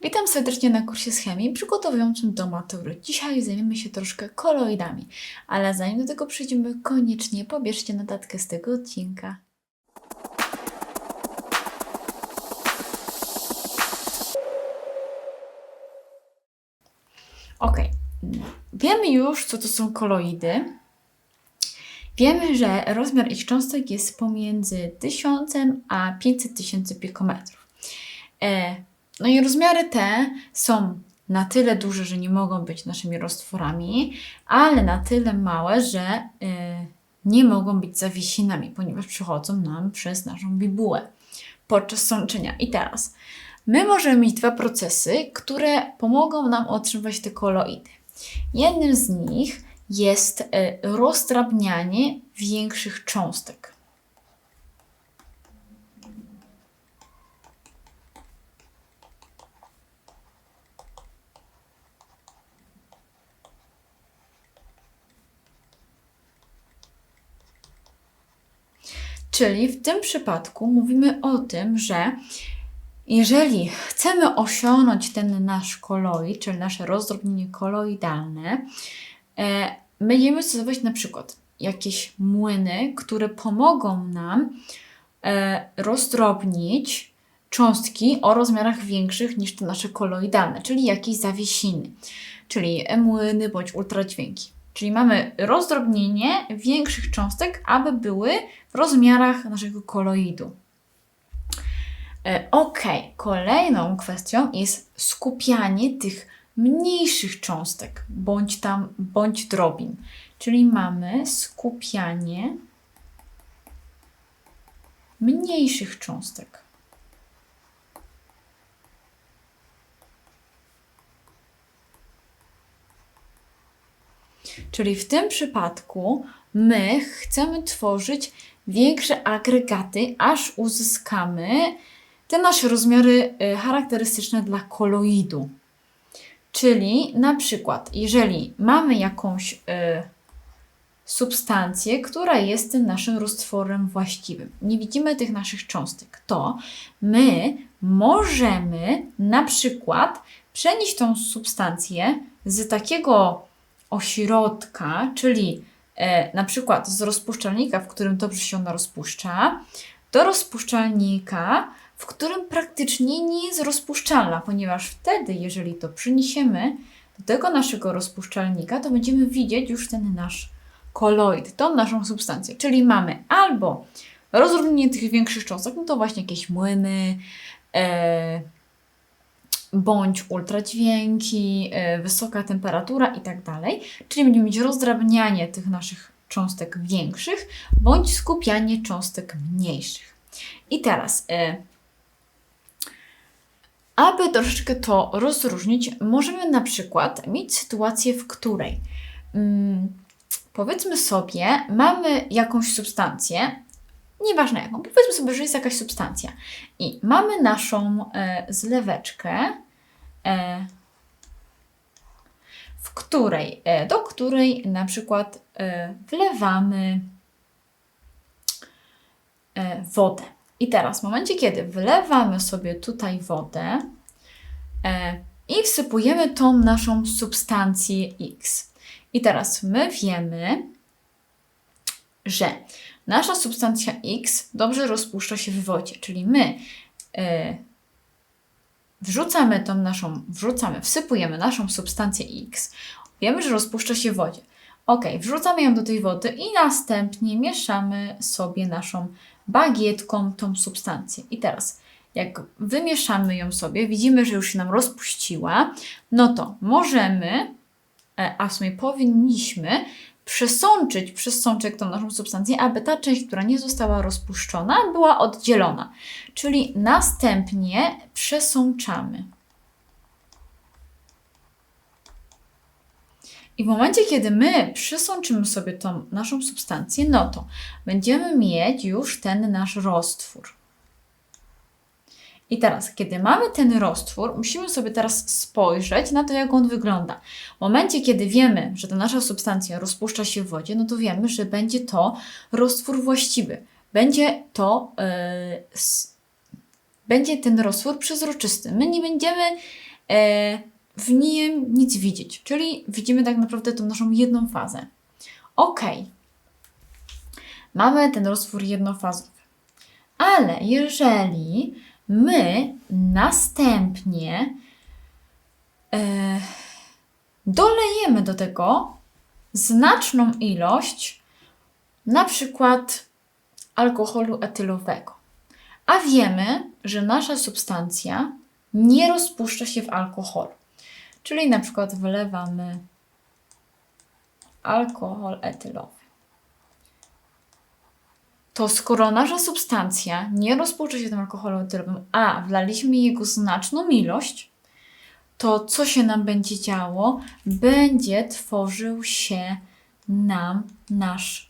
Witam serdecznie na kursie z chemii przygotowującym do matury. Dzisiaj zajmiemy się troszkę koloidami, ale zanim do tego przejdziemy, koniecznie pobierzcie notatkę z tego odcinka. Ok, wiemy już, co to są koloidy. Wiemy, że rozmiar ich cząstek jest pomiędzy 1000 a 500 tysięcy pikometrów. E, no i rozmiary te są na tyle duże, że nie mogą być naszymi roztworami, ale na tyle małe, że e, nie mogą być zawiesinami, ponieważ przychodzą nam przez naszą bibułę podczas sączenia. I teraz my możemy mieć dwa procesy, które pomogą nam otrzymywać te koloidy. Jednym z nich jest e, rozdrabnianie większych cząstek. Czyli w tym przypadku mówimy o tym, że jeżeli chcemy osiągnąć ten nasz koloid, czyli nasze rozdrobnienie koloidalne, e, będziemy stosować na przykład jakieś młyny, które pomogą nam e, rozdrobnić cząstki o rozmiarach większych niż te nasze koloidalne, czyli jakieś zawiesiny, czyli młyny bądź ultradźwięki. Czyli mamy rozdrobnienie większych cząstek, aby były w rozmiarach naszego koloidu. E, Ok, kolejną kwestią jest skupianie tych mniejszych cząstek bądź tam bądź drobin. Czyli mamy skupianie mniejszych cząstek. Czyli w tym przypadku my chcemy tworzyć większe agregaty, aż uzyskamy te nasze rozmiary y, charakterystyczne dla koloidu. Czyli na przykład, jeżeli mamy jakąś y, substancję, która jest tym naszym roztworem właściwym, nie widzimy tych naszych cząstek, to my możemy na przykład przenieść tą substancję z takiego ośrodka, czyli e, na przykład z rozpuszczalnika, w którym dobrze się ona rozpuszcza, do rozpuszczalnika, w którym praktycznie nie jest rozpuszczalna, ponieważ wtedy, jeżeli to przyniesiemy do tego naszego rozpuszczalnika, to będziemy widzieć już ten nasz koloid, tą naszą substancję. Czyli mamy albo rozróżnienie tych większych cząstek, no to właśnie jakieś młyny, e, bądź ultradźwięki, e, wysoka temperatura i tak. Czyli będziemy mieć rozdrabnianie tych naszych cząstek większych, bądź skupianie cząstek mniejszych. I teraz, e, aby troszeczkę to rozróżnić, możemy na przykład mieć sytuację, w której mm, powiedzmy sobie, mamy jakąś substancję, nieważne jaką, powiedzmy sobie, że jest jakaś substancja i mamy naszą e, zleweczkę, e, w której, e, do której na przykład e, wlewamy e, wodę. I teraz, w momencie, kiedy wlewamy sobie tutaj wodę e, i wsypujemy tą naszą substancję X. I teraz my wiemy, że nasza substancja X dobrze rozpuszcza się w wodzie, czyli my e, wrzucamy tą naszą, wrzucamy, wsypujemy naszą substancję X, wiemy, że rozpuszcza się w wodzie. Ok, wrzucamy ją do tej wody i następnie mieszamy sobie naszą bagietką tą substancję. I teraz, jak wymieszamy ją sobie, widzimy, że już się nam rozpuściła, no to możemy, e, a w sumie powinniśmy, przesączyć przez sączek tą naszą substancję, aby ta część, która nie została rozpuszczona, była oddzielona. Czyli następnie przesączamy. I w momencie, kiedy my przysączymy sobie tą naszą substancję, no to będziemy mieć już ten nasz roztwór. I teraz, kiedy mamy ten roztwór, musimy sobie teraz spojrzeć na to, jak on wygląda. W momencie, kiedy wiemy, że ta nasza substancja rozpuszcza się w wodzie, no to wiemy, że będzie to roztwór właściwy. Będzie to, yy, będzie ten roztwór przezroczysty. My nie będziemy e, w nim nic widzieć. Czyli widzimy tak naprawdę tą naszą jedną fazę. Ok. Mamy ten roztwór jednofazowy. Ale jeżeli my następnie e, dolejemy do tego znaczną ilość na przykład alkoholu etylowego, a wiemy, że nasza substancja nie rozpuszcza się w alkoholu. Czyli na przykład wylewamy alkohol etylowy. To skoro nasza substancja nie rozpuszcza się tym alkoholu etylowym, a wlaliśmy jego znaczną ilość, to co się nam będzie działo? Będzie tworzył się nam nasz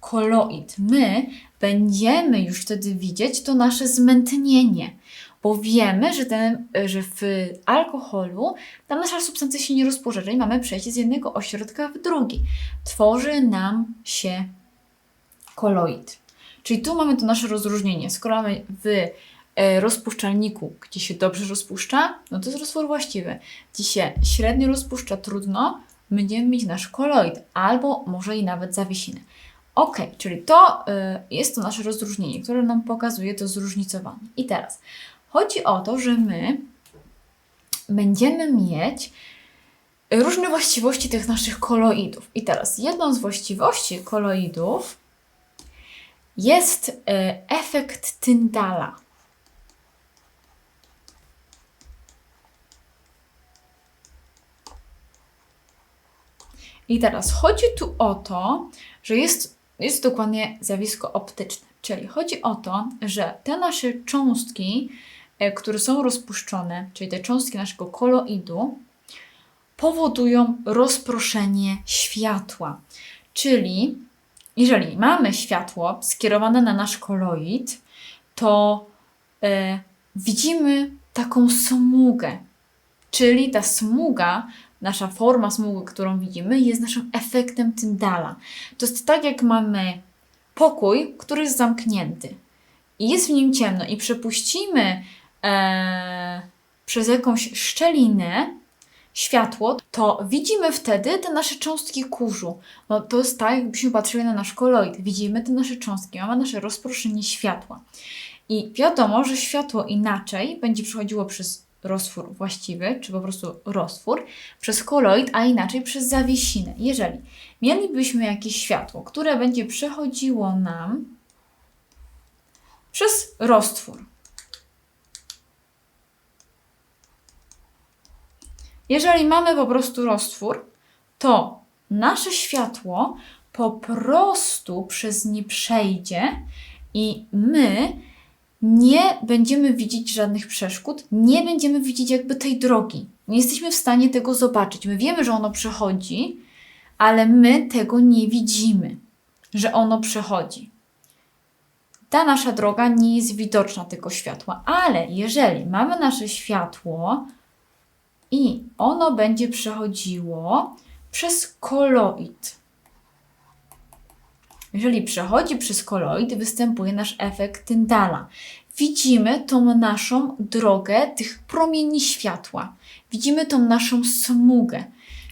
koloid. My będziemy już wtedy widzieć to nasze zmętnienie, bo wiemy, że, ten, że w alkoholu ta nasza substancja się nie rozpuszcza, czyli mamy przejście z jednego ośrodka w drugi. Tworzy nam się koloid. Czyli tu mamy to nasze rozróżnienie. Skoro mamy w e, rozpuszczalniku, gdzie się dobrze rozpuszcza, no to jest roztwór właściwy. Gdzie się średnio rozpuszcza, trudno, będziemy mieć nasz koloid, albo może i nawet zawiesiny. Ok, czyli to y, jest to nasze rozróżnienie, które nam pokazuje to zróżnicowanie. I teraz chodzi o to, że my będziemy mieć różne właściwości tych naszych koloidów. I teraz jedną z właściwości koloidów jest y, efekt Tyndala. I teraz chodzi tu o to, że jest, jest dokładnie zjawisko optyczne. Czyli chodzi o to, że te nasze cząstki, e, które są rozpuszczone, czyli te cząstki naszego koloidu, powodują rozproszenie światła. Czyli jeżeli mamy światło skierowane na nasz koloid, to e, widzimy taką smugę. Czyli ta smuga nasza forma smugi, którą widzimy, jest naszym efektem Tyndala. To jest tak, jak mamy pokój, który jest zamknięty i jest w nim ciemno i przepuścimy e, przez jakąś szczelinę światło, to widzimy wtedy te nasze cząstki kurzu. No, to jest tak, jakbyśmy patrzyli na nasz koloid. Widzimy te nasze cząstki, mamy nasze rozproszenie światła. I wiadomo, że światło inaczej będzie przechodziło przez roztwór właściwy, czy po prostu roztwór, przez koloid, a inaczej przez zawiesinę. Jeżeli mielibyśmy jakieś światło, które będzie przechodziło nam przez roztwór. Jeżeli mamy po prostu roztwór, to nasze światło po prostu przez nie przejdzie i my nie będziemy widzieć żadnych przeszkód, nie będziemy widzieć jakby tej drogi. Nie jesteśmy w stanie tego zobaczyć. My wiemy, że ono przechodzi, ale my tego nie widzimy, że ono przechodzi. Ta nasza droga nie jest widoczna tego światła, ale jeżeli mamy nasze światło i ono będzie przechodziło przez koloid, jeżeli przechodzi przez koloid, występuje nasz efekt Tyndala. Widzimy tą naszą drogę tych promieni światła. Widzimy tą naszą smugę.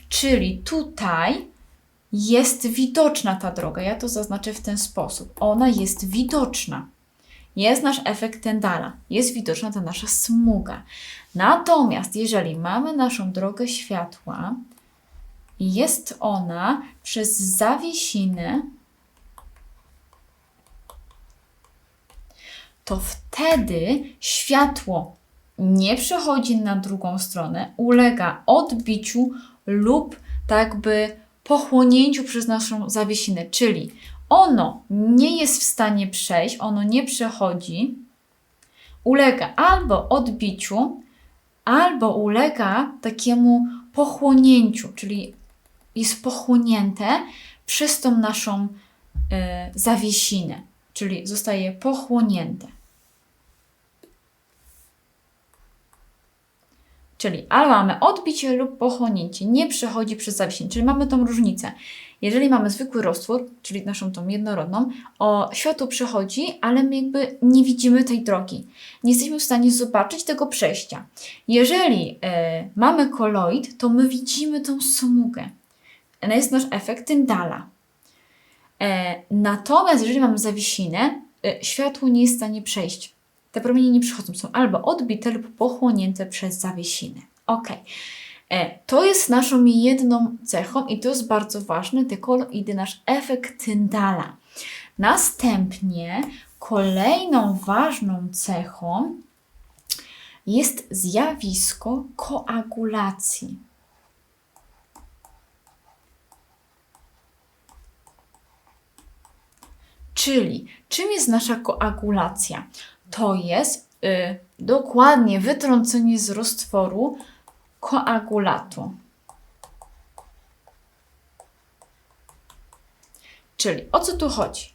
Czyli tutaj jest widoczna ta droga. Ja to zaznaczę w ten sposób. Ona jest widoczna. Jest nasz efekt Tyndala. Jest widoczna ta nasza smuga. Natomiast jeżeli mamy naszą drogę światła i jest ona przez zawiesinę to wtedy światło nie przechodzi na drugą stronę, ulega odbiciu lub tak by pochłonięciu przez naszą zawiesinę, czyli ono nie jest w stanie przejść, ono nie przechodzi, ulega albo odbiciu, albo ulega takiemu pochłonięciu, czyli jest pochłonięte przez tą naszą y, zawiesinę, czyli zostaje pochłonięte. Czyli albo mamy odbicie lub pochłonięcie, nie przechodzi przez zawieszenie, czyli mamy tą różnicę. Jeżeli mamy zwykły roztwór, czyli naszą tą jednorodną, o światło przechodzi, ale my jakby nie widzimy tej drogi. Nie jesteśmy w stanie zobaczyć tego przejścia. Jeżeli e, mamy koloid, to my widzimy tą smugę. No jest nasz efekt Tyndala. E, natomiast jeżeli mamy zawiesinę, e, światło nie jest w stanie przejść. Te promienie nie przychodzą, są albo odbite lub pochłonięte przez zawiesinę. Ok. E, to jest naszą jedną cechą i to jest bardzo ważne, te koloidy, nasz efekt Tyndala. Następnie kolejną ważną cechą jest zjawisko koagulacji. Czyli czym jest nasza koagulacja? To jest y, dokładnie wytrącenie z roztworu koagulatu. Czyli o co tu chodzi?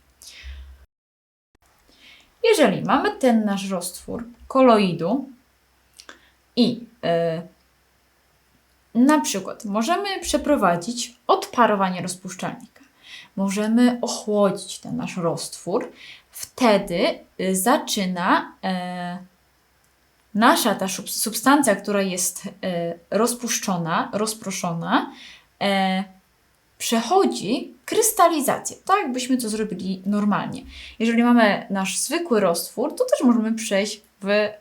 Jeżeli mamy ten nasz roztwór koloidu i y, na przykład możemy przeprowadzić odparowanie rozpuszczalnika, możemy ochłodzić ten nasz roztwór, wtedy y, zaczyna y, nasza ta sub- substancja, która jest e, rozpuszczona, rozproszona, e, przechodzi krystalizację, tak jakbyśmy to zrobili normalnie. Jeżeli mamy nasz zwykły roztwór, to też możemy przejść w, e,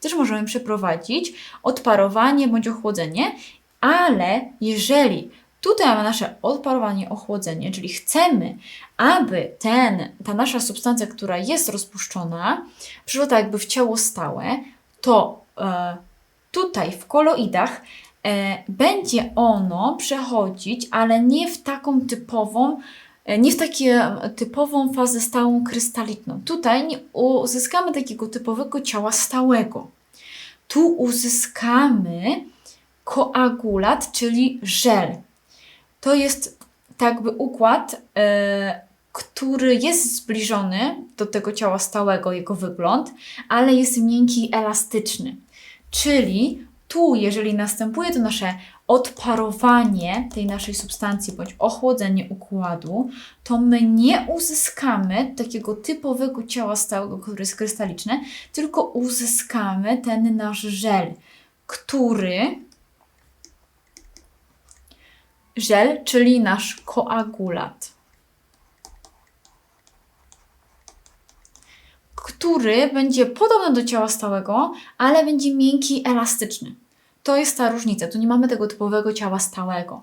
też możemy przeprowadzić odparowanie bądź ochłodzenie, ale jeżeli tutaj mamy nasze odparowanie, ochłodzenie, czyli chcemy, aby ten, ta nasza substancja, która jest rozpuszczona, przyszła tak jakby w ciało stałe, to e, tutaj w koloidach e, będzie ono przechodzić, ale nie w taką typową, e, nie w taką typową fazę stałą krystalitną. Tutaj nie uzyskamy takiego typowego ciała stałego. Tu uzyskamy koagulat, czyli żel. To jest tak jakby układ, który jest zbliżony do tego ciała stałego, jego wygląd, ale jest miękki elastyczny. Czyli tu, jeżeli następuje to nasze odparowanie tej naszej substancji bądź ochłodzenie układu, to my nie uzyskamy takiego typowego ciała stałego, które jest krystaliczne, tylko uzyskamy ten nasz żel, który żel, czyli nasz koagulat. Który będzie podobny do ciała stałego, ale będzie miękki, elastyczny. To jest ta różnica. Tu nie mamy tego typowego ciała stałego.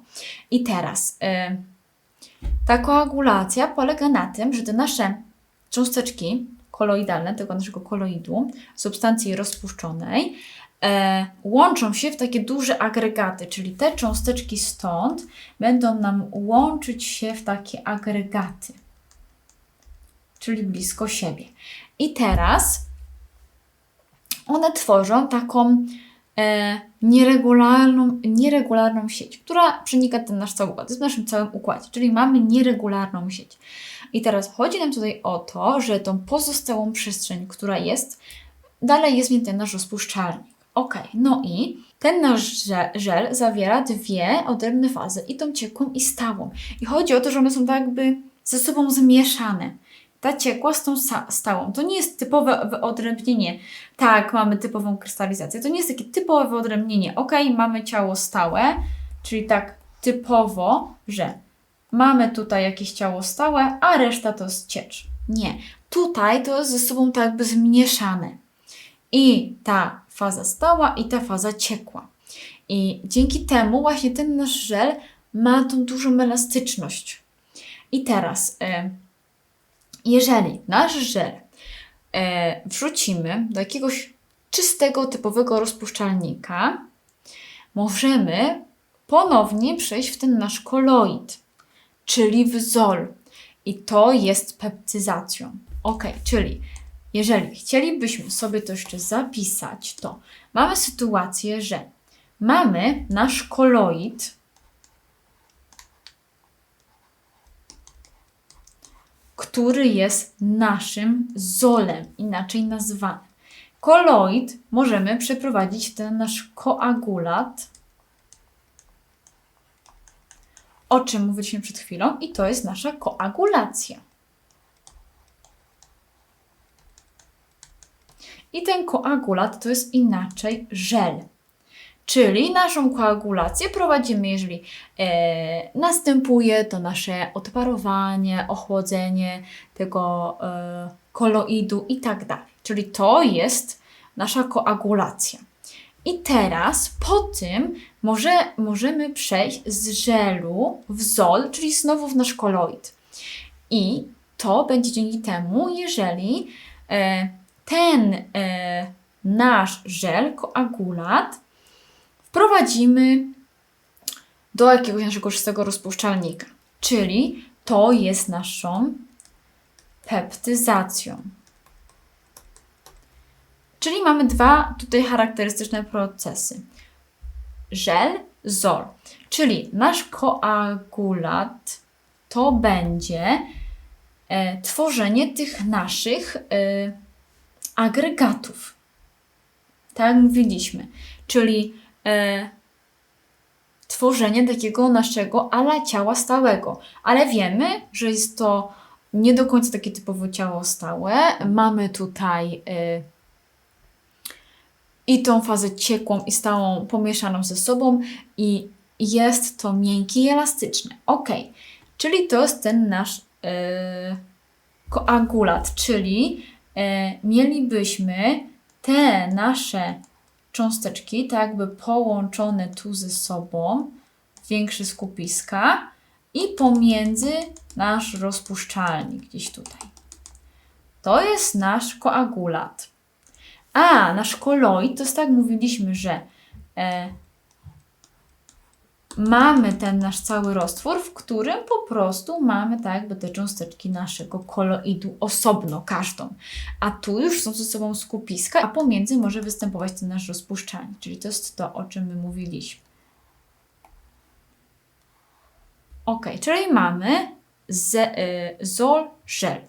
I teraz yy, ta koagulacja polega na tym, że te nasze cząsteczki koloidalne, tego naszego koloidu, substancji rozpuszczonej, e, łączą się w takie duże agregaty, czyli te cząsteczki stąd będą nam łączyć się w takie agregaty, czyli blisko siebie. I teraz one tworzą taką e, nieregularną, nieregularną sieć, która przenika ten nasz cały układ. W naszym całym układzie, czyli mamy nieregularną sieć. I teraz chodzi nam tutaj o to, że tą pozostałą przestrzeń, która jest, dalej jest niej ten nasz rozpuszczalnik. Ok, no i ten nasz żel zawiera dwie odrębne fazy, i tą ciekłą, i stałą. I chodzi o to, że one są tak jakby ze sobą zmieszane ta ciekła z tą stałą. To nie jest typowe wyodrębnienie. Tak, mamy typową krystalizację. To nie jest takie typowe wyodrębnienie. Ok, mamy ciało stałe, czyli tak typowo, że mamy tutaj jakieś ciało stałe, a reszta to jest ciecz. Nie. Tutaj to jest ze sobą tak jakby zmieszane. I ta faza stała, i ta faza ciekła. I dzięki temu właśnie ten nasz żel ma tą dużą elastyczność. I teraz... Yy, jeżeli nasz żel e, wrzucimy do jakiegoś czystego, typowego rozpuszczalnika, możemy ponownie przejść w ten nasz koloid, czyli w zol. I to jest peptyzacją. Ok, czyli jeżeli chcielibyśmy sobie to jeszcze zapisać, to mamy sytuację, że mamy nasz koloid, który jest naszym zolem, inaczej nazwany. koloid możemy przeprowadzić w ten nasz koagulat, o czym mówiliśmy przed chwilą, i to jest nasza koagulacja. I ten koagulat to jest inaczej żel. Czyli naszą koagulację prowadzimy, jeżeli e, następuje to nasze odparowanie, ochłodzenie tego e, koloidu i tak dalej. Czyli to jest nasza koagulacja. I teraz po tym może, możemy przejść z żelu w zol, czyli znowu w nasz koloid. I to będzie dzięki temu, jeżeli e, ten e, nasz żel, koagulat, wprowadzimy do jakiegoś naszego czystego rozpuszczalnika. Czyli to jest naszą peptyzacją. Czyli mamy dwa tutaj charakterystyczne procesy. Żel, zol. Czyli nasz koagulat to będzie e, tworzenie tych naszych e, agregatów. Tak jak mówiliśmy. Czyli e, tworzenie takiego naszego ala ciała stałego. Ale wiemy, że jest to nie do końca takie typowo ciało stałe. Mamy tutaj e, i tą fazę ciekłą i stałą pomieszaną ze sobą i jest to miękkie i elastyczne. Ok, czyli to jest ten nasz e, koagulat, czyli e, mielibyśmy te nasze cząsteczki tak jakby połączone tu ze sobą, większe skupiska i pomiędzy nasz rozpuszczalnik gdzieś tutaj. To jest nasz koagulat. A, nasz koloid to jest tak, mówiliśmy, że e, mamy ten nasz cały roztwór, w którym po prostu mamy tak jakby te cząsteczki naszego koloidu osobno, każdą. A tu już są ze sobą skupiska, a pomiędzy może występować ten nasz rozpuszczalnik, czyli to jest to, o czym my mówiliśmy. Ok, czyli mamy ze, y, zol, żel.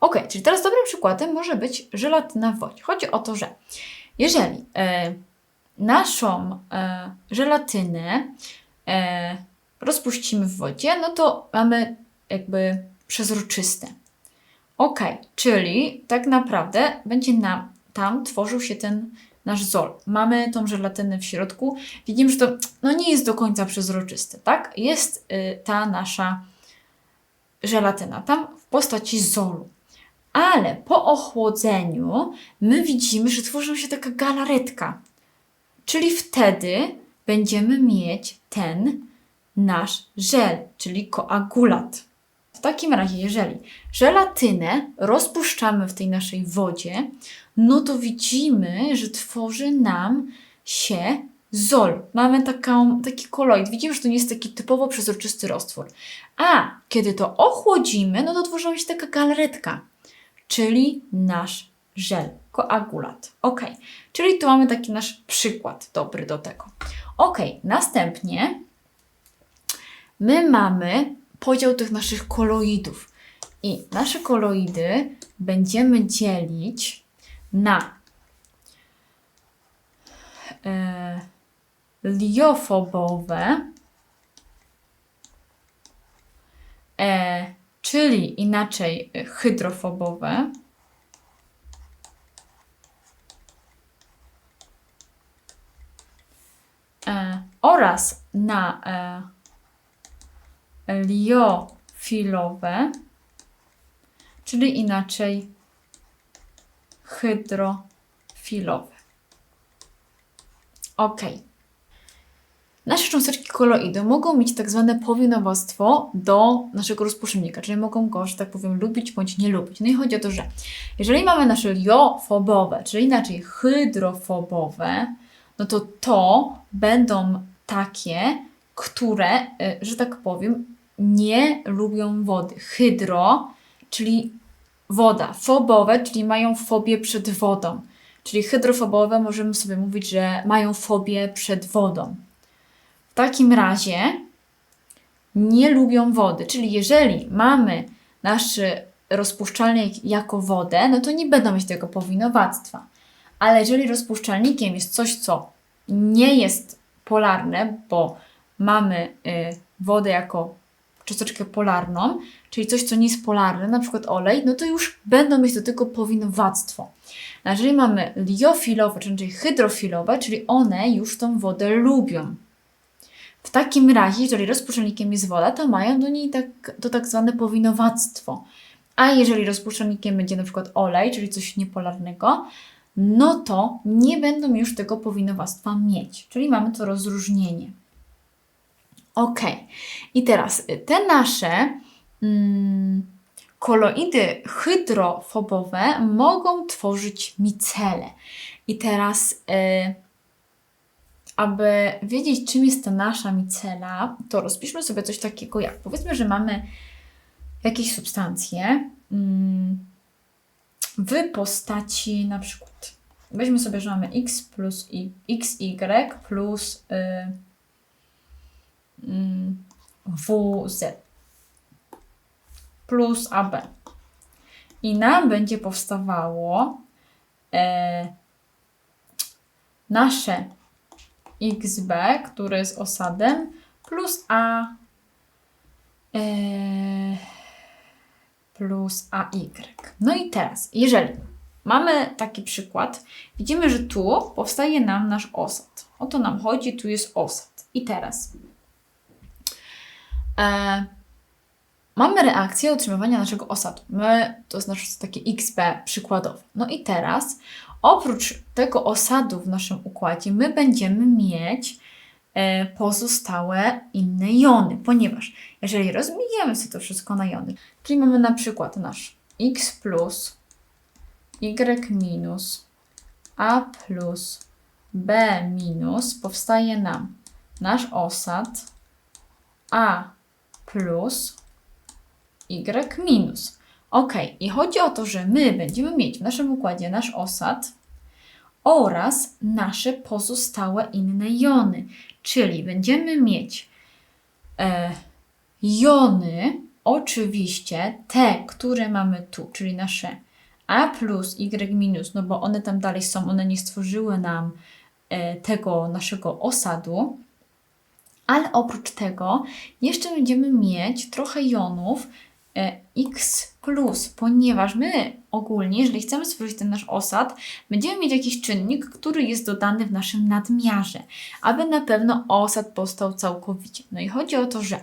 Ok, czyli teraz dobrym przykładem może być żelatyna w wodzie. Chodzi o to, że jeżeli e, naszą e, żelatynę e, rozpuścimy w wodzie, no to mamy jakby przezroczyste. Ok, czyli tak naprawdę będzie nam tam tworzył się ten nasz zol. Mamy tą żelatynę w środku. Widzimy, że to no, nie jest do końca przezroczyste, tak? Jest y, ta nasza żelatyna tam w postaci zolu. Ale po ochłodzeniu my widzimy, że tworzy się taka galaretka. Czyli wtedy będziemy mieć ten nasz żel, czyli koagulat. W takim razie, jeżeli żelatynę rozpuszczamy w tej naszej wodzie, no to widzimy, że tworzy nam się zol. Mamy taką, taki koloid. Widzimy, że to nie jest taki typowo przezroczysty roztwór. A kiedy to ochłodzimy, no to tworzy się taka galaretka czyli nasz żel, koagulat. Ok, czyli tu mamy taki nasz przykład dobry do tego. Ok, następnie my mamy podział tych naszych koloidów. I nasze koloidy będziemy dzielić na e, liofobowe, e, czyli inaczej hydrofobowe. Oraz na e, liofilowe, czyli inaczej hydrofilowe. Ok. Nasze cząsteczki koloidu mogą mieć tak zwane powinowactwo do naszego rozpuszczalnika, czyli mogą go, że tak powiem, lubić bądź nie lubić. No i chodzi o to, że jeżeli mamy nasze liofobowe, czyli inaczej hydrofobowe, no to to będą takie, które, y, że tak powiem, nie lubią wody. Hydro, czyli woda. Fobowe, czyli mają fobię przed wodą. Czyli hydrofobowe możemy sobie mówić, że mają fobię przed wodą. W takim razie nie lubią wody. Czyli jeżeli mamy nasz rozpuszczalnik jako wodę, no to nie będą mieć tego powinowactwa. Ale jeżeli rozpuszczalnikiem jest coś, co nie jest polarne, bo mamy y, wodę jako cząsteczkę polarną, czyli coś, co nie jest polarne, na przykład olej, no to już będą mieć do tego powinowactwo. A jeżeli mamy liofilowe, czyli hydrofilowe, czyli one już tą wodę lubią. W takim razie, jeżeli rozpuszczalnikiem jest woda, to mają do niej tak, to tak zwane powinowactwo. A jeżeli rozpuszczalnikiem będzie na przykład olej, czyli coś niepolarnego, no to nie będą już tego powinowactwa mieć. Czyli mamy to rozróżnienie. Ok. I teraz y, te nasze mm, koloidy hydrofobowe mogą tworzyć micele. I teraz, y, aby wiedzieć, czym jest ta nasza micela, to rozpiszmy sobie coś takiego jak, powiedzmy, że mamy jakieś substancje mm, w postaci na przykład, weźmy sobie, że mamy x plus i, xy plus y, y, wz plus AB. I nam będzie powstawało e, nasze xb, które jest osadem, plus a e, plus ay. No i teraz, jeżeli mamy taki przykład, widzimy, że tu powstaje nam nasz osad. O to nam chodzi, tu jest osad. I teraz e, mamy reakcję otrzymywania naszego osadu. My, to znaczy takie XB przykładowe. No i teraz, oprócz tego osadu w naszym układzie, my będziemy mieć e, pozostałe inne jony, ponieważ jeżeli rozbijemy sobie to wszystko na jony, czyli mamy na przykład nasz X plus, Y minus, A plus, B minus, powstaje nam nasz osad A plus, y minus. Ok, i chodzi o to, że my będziemy mieć w naszym układzie nasz osad oraz nasze pozostałe inne jony, czyli będziemy mieć e, jony, oczywiście te, które mamy tu, czyli nasze A plus, Y minus, no bo one tam dalej są, one nie stworzyły nam e, tego naszego osadu, ale oprócz tego jeszcze będziemy mieć trochę jonów E, x plus, ponieważ my ogólnie, jeżeli chcemy stworzyć ten nasz osad, będziemy mieć jakiś czynnik, który jest dodany w naszym nadmiarze, aby na pewno osad powstał całkowicie. No i chodzi o to, że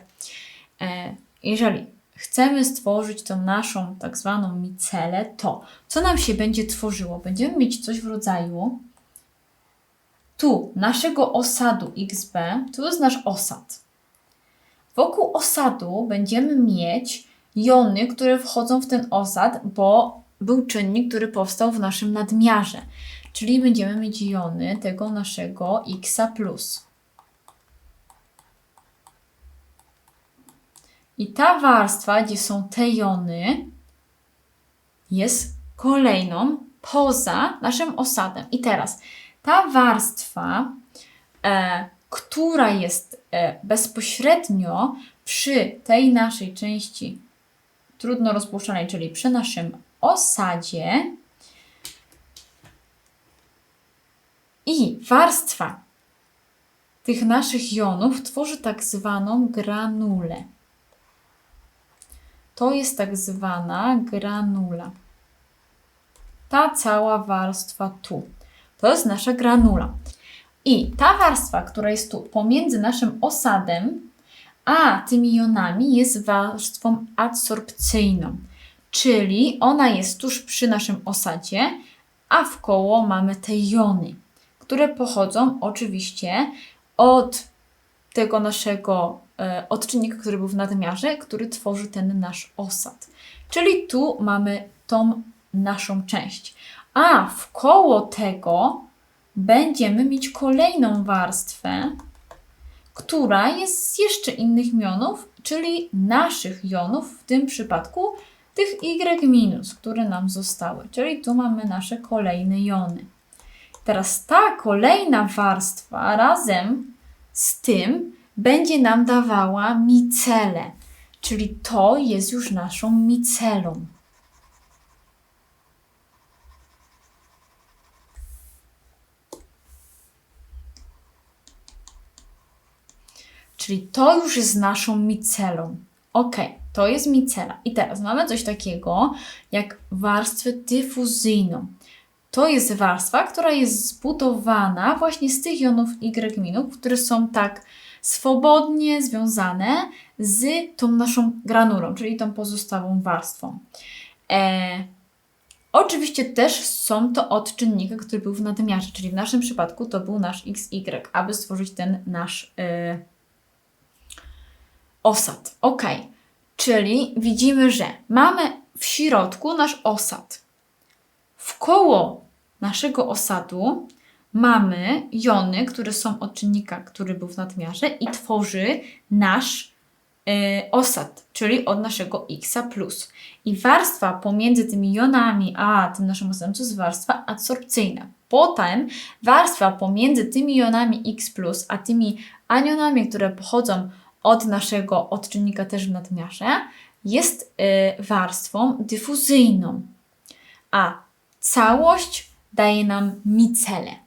e, jeżeli chcemy stworzyć tą naszą tak zwaną micelę, to co nam się będzie tworzyło? Będziemy mieć coś w rodzaju tu naszego osadu xb, tu jest nasz osad. Wokół osadu będziemy mieć jony, które wchodzą w ten osad, bo był czynnik, który powstał w naszym nadmiarze. Czyli będziemy mieć jony tego naszego x. I ta warstwa, gdzie są te jony, jest kolejną poza naszym osadem. I teraz ta warstwa, e, która jest e, bezpośrednio przy tej naszej części trudno rozpuszczalnej, czyli przy naszym osadzie. I warstwa tych naszych jonów tworzy tak zwaną granulę. To jest tak zwana granula. Ta cała warstwa tu. To jest nasza granula. I ta warstwa, która jest tu pomiędzy naszym osadem a tymi jonami jest warstwą adsorpcyjną, czyli ona jest tuż przy naszym osadzie, a w koło mamy te jony, które pochodzą oczywiście od tego naszego e, odczynnika, który był w nadmiarze, który tworzy ten nasz osad. Czyli tu mamy tą naszą część. A w koło tego będziemy mieć kolejną warstwę, która jest z jeszcze innych jonów, czyli naszych jonów, w tym przypadku tych Y-, które nam zostały. Czyli tu mamy nasze kolejne jony. Teraz ta kolejna warstwa razem z tym będzie nam dawała micele, czyli to jest już naszą micelą. Czyli to już jest naszą micelą. Ok, to jest micela. I teraz mamy coś takiego jak warstwę dyfuzyjną. To jest warstwa, która jest zbudowana właśnie z tych jonów Y które są tak swobodnie związane z tą naszą granulą, czyli tą pozostałą warstwą. E, oczywiście też są to od czynnika, który był w nadmiarze, czyli w naszym przypadku to był nasz XY, aby stworzyć ten nasz e, osad. Ok, czyli widzimy, że mamy w środku nasz osad. W koło naszego osadu mamy jony, które są od czynnika, który był w nadmiarze i tworzy nasz y, osad, czyli od naszego x plus. I warstwa pomiędzy tymi jonami a tym naszym osadem to jest warstwa adsorpcyjna. Potem warstwa pomiędzy tymi jonami x a tymi anionami, które pochodzą od naszego odczynnika też w nadmiarze, jest y, warstwą dyfuzyjną. A całość daje nam micelę.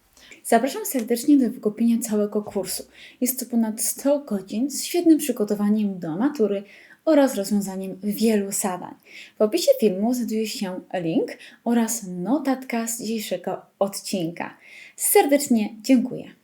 Zapraszam serdecznie do wykupienia całego kursu. Jest to ponad 100 godzin z świetnym przygotowaniem do matury oraz rozwiązaniem wielu zadań. W opisie filmu znajduje się link oraz notatka z dzisiejszego odcinka. Serdecznie dziękuję.